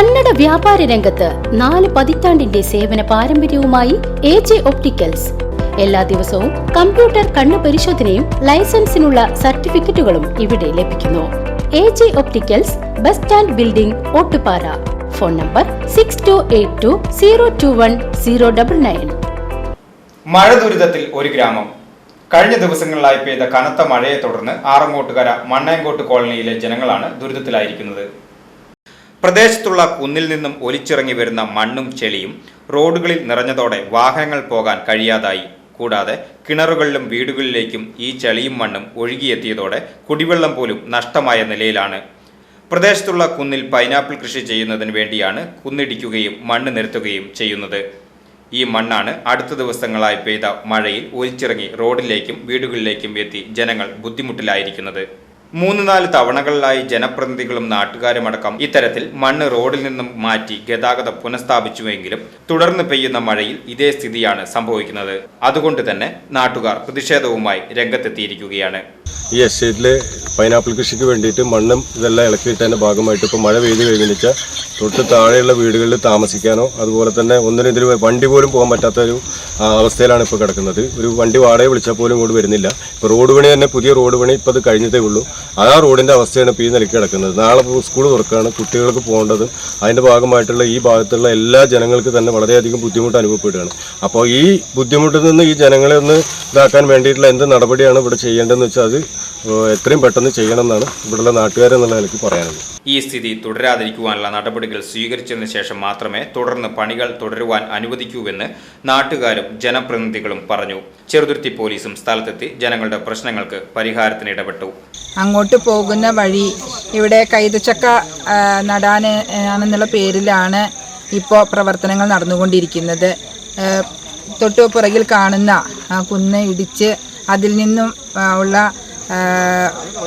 കന്നഡ വ്യാപാര രംഗത്ത് നാല് പതിറ്റാണ്ടിന്റെ സേവന പാരമ്പര്യവുമായി എ ജെ ഒപ്റ്റിക്കൽസ്. എല്ലാ ദിവസവും കമ്പ്യൂട്ടർ കണ്ണു പരിശോധനയും ലൈസൻസിനുള്ള സർട്ടിഫിക്കറ്റുകളും ഇവിടെ ലഭിക്കുന്നു. A J opticals bus stand building Ottupara. Phone number six two eight two zero two one zero double nine മഴ ദുരിതത്തിൽ ഒരു ഗ്രാമം. കഴിഞ്ഞ ദിവസങ്ങളിലായി പെയ്ത കനത്ത മഴയെ തുടർന്ന് ആറങ്ങോട്ടുകര മണ്ണയങ്കോട്ട് കോളനിയിലെ ജനങ്ങളാണ് ദുരിതത്തിലായിരിക്കുന്നത്. പ്രദേശത്തുള്ള കുന്നിൽ നിന്നും ഒലിച്ചിറങ്ങി വരുന്ന മണ്ണും ചെളിയും റോഡുകളിൽ നിറഞ്ഞതോടെ വാഹനങ്ങൾ പോകാൻ കഴിയാതായി. കൂടാതെ കിണറുകളിലും വീടുകളിലേക്കും ഈ ചെളിയും മണ്ണും ഒഴുകിയെത്തിയതോടെ കുടിവെള്ളം പോലും നഷ്ടമായ നിലയിലാണ്. പ്രദേശത്തുള്ള കുന്നിൽ പൈനാപ്പിൾ കൃഷി ചെയ്യുന്നതിന് വേണ്ടിയാണ് കുന്നിടിക്കുകയും മണ്ണ് നിരത്തുകയും ചെയ്യുന്നത്. ഈ മണ്ണാണ് അടുത്ത ദിവസങ്ങളായി പെയ്ത മഴയിൽ ഒലിച്ചിറങ്ങി റോഡിലേക്കും വീടുകളിലേക്കും എത്തി ജനങ്ങൾ ബുദ്ധിമുട്ടിലായിരിക്കുന്നത്. മൂന്ന് നാല് തവണകളിലായി ജനപ്രതിനിധികളും നാട്ടുകാരുമടക്കം ഇത്തരത്തിൽ മണ്ണ് റോഡിൽ നിന്നും മാറ്റി ഗതാഗതം പുനഃസ്ഥാപിച്ചുവെങ്കിലും തുടർന്ന് പെയ്യുന്ന മഴയിൽ ഇതേ സ്ഥിതിയാണ് സംഭവിക്കുന്നത്. അതുകൊണ്ട് തന്നെ നാട്ടുകാർ പ്രതിഷേധവുമായി രംഗത്തെത്തിയിരിക്കുകയാണ്. ഈ എസ്റ്റേറ്റിലെ പൈനാപ്പിൾ കൃഷിക്ക് വേണ്ടിയിട്ട് മണ്ണും ഇതെല്ലാം ഇളക്കിയിട്ടതിന്റെ ഭാഗമായിട്ട് ഇപ്പോൾ മഴ പെയ്ത് കഴിഞ്ഞാൽ തൊട്ട് താഴെയുള്ള വീടുകളിൽ താമസിക്കാനോ അതുപോലെ തന്നെ ഒന്നിനും ഇതിൽ വണ്ടി പോലും പോകാൻ പറ്റാത്ത ഒരു അവസ്ഥയിലാണ് ഇപ്പോൾ കിടക്കുന്നത്. ഒരു വണ്ടി വാടക വിളിച്ചാൽ പോലും ഇങ്ങോട്ട് വരുന്നില്ല. ഇപ്പോൾ റോഡ് പണി തന്നെ പുതിയ റോഡ് പണി ഇപ്പോൾ അത് കഴിഞ്ഞതേ ഉള്ളൂ. ആ റോഡിന്റെ അവസ്ഥയാണ് ഇപ്പോൾ ഈ നിലയ്ക്ക് കിടക്കുന്നത്. നാളെ സ്കൂൾ തുറക്കുകയാണ് കുട്ടികൾക്ക് പോകേണ്ടത് അതിന്റെ ഭാഗമായിട്ടുള്ള ഈ ഭാഗത്തുള്ള എല്ലാ ജനങ്ങൾക്ക് തന്നെ വളരെയധികം ബുദ്ധിമുട്ട് അനുഭവപ്പെടുകയാണ്. അപ്പോൾ ഈ ബുദ്ധിമുട്ടിൽ നിന്ന് ഈ ജനങ്ങളെ ഒന്ന് ഇതാക്കാൻ വേണ്ടിയിട്ടുള്ള എന്ത് നടപടിയാണ് ഇവിടെ ചെയ്യേണ്ടതെന്ന് വെച്ചാൽ അത് എത്രയും പെട്ടെന്ന് ചെയ്യണം എന്നാണ് ഇവിടെയുള്ള നാട്ടുകാരെന്നുള്ള നിലയ്ക്ക് പറയാനുള്ളത്. ഈ സ്ഥിതി തുടരാതിരിക്കുവാനുള്ള നടപടികൾ സ്വീകരിച്ചതിന് ശേഷം മാത്രമേ തുടർന്ന് പണികൾ തുടരുവാൻ അനുവദിക്കൂവെന്ന് നാട്ടുകാരും ജനപ്രതിനിധികളും പറഞ്ഞു. ചെറുതുരുത്തി പോലീസും സ്ഥലത്തെത്തി ജനങ്ങളുടെ പ്രശ്നങ്ങൾക്ക് പരിഹാരത്തിന് ഇടപെട്ടു. അങ്ങോട്ട് പോകുന്ന വഴി ഇവിടെ കൈതച്ചക്ക നടാൻ ആണെന്നുള്ള പേരിലാണ് ഇപ്പോൾ പ്രവർത്തനങ്ങൾ നടന്നുകൊണ്ടിരിക്കുന്നത്. തൊട്ടു പുറകിൽ കാണുന്ന കുന്ന് ഇടിച്ച് അതിൽ നിന്നും ഉള്ള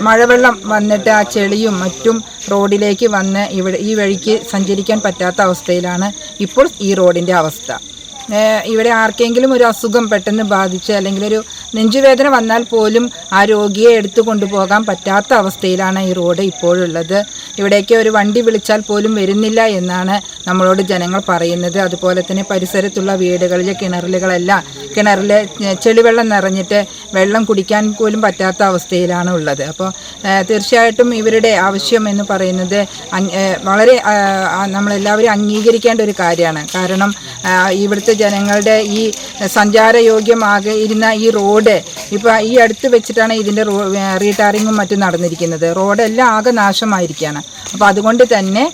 മഴവെള്ളം വന്നിട്ട് ആ ചെളിയും മറ്റും റോഡിലേക്ക് വന്ന് ഇവിടെ ഈ വഴിക്ക് സഞ്ചരിക്കാൻ പറ്റാത്ത അവസ്ഥയിലാണ് ഇപ്പോൾ ഈ റോഡിന്റെ അവസ്ഥ. ഇവിടെ ആർക്കെങ്കിലും ഒരു അസുഖം പെട്ടെന്ന് ബാധിച്ച് അല്ലെങ്കിൽ ഒരു നെഞ്ചുവേദന വന്നാൽ പോലും ആ രോഗിയെ എടുത്തു കൊണ്ടുപോകാൻ പറ്റാത്ത അവസ്ഥയിലാണ് ഈ റോഡ് ഇപ്പോഴുള്ളത്. ഇവിടേക്ക് ഒരു വണ്ടി വിളിച്ചാൽ പോലും വരുന്നില്ല എന്നാണ് നമ്മളോട് ജനങ്ങൾ പറയുന്നത്. അതുപോലെ തന്നെ പരിസരത്തുള്ള വീടുകളിലെ കിണറുകളെല്ലാം കിണറിലെ ചെളിവെള്ളം നിറഞ്ഞിട്ട് വെള്ളം കുടിക്കാൻ പോലും പറ്റാത്ത അവസ്ഥയിലാണ് ഉള്ളത്. അപ്പോൾ തീർച്ചയായിട്ടും ഇവരുടെ ആവശ്യം എന്ന് പറയുന്നത് വളരെ നമ്മളെല്ലാവരും അംഗീകരിക്കേണ്ട ഒരു കാര്യമാണ്. കാരണം ഇവിടുത്തെ ജനങ്ങളുടെ ഈ സഞ്ചാരയോഗ്യമാകെ ഇരുന്ന ഈ റോഡ് ഇപ്പോൾ ഈ അടുത്ത് വെച്ചിട്ടാണ് ഇതിന്റെ റോ റീടാറിങ്ങും മറ്റും നടന്നിരിക്കുന്നത്. റോഡെല്ലാം ആകെ നാശമായിരിക്കുകയാണ് അപ്പോൾ അതുകൊണ്ട് തന്നെ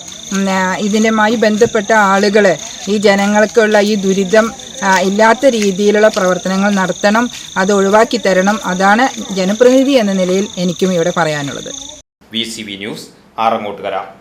ഇതിനുമായി ബന്ധപ്പെട്ട ആളുകൾ ഈ ജനങ്ങൾക്കുള്ള ഈ ദുരിതം ഇല്ലാത്ത രീതിയിലുള്ള പ്രവർത്തനങ്ങൾ നടത്തണം അത് ഒഴിവാക്കി തരണം. അതാണ് ജനപ്രതിനിധി എന്ന നിലയിൽ എനിക്കും ഇവിടെ പറയാനുള്ളത്. V news Arangottukara.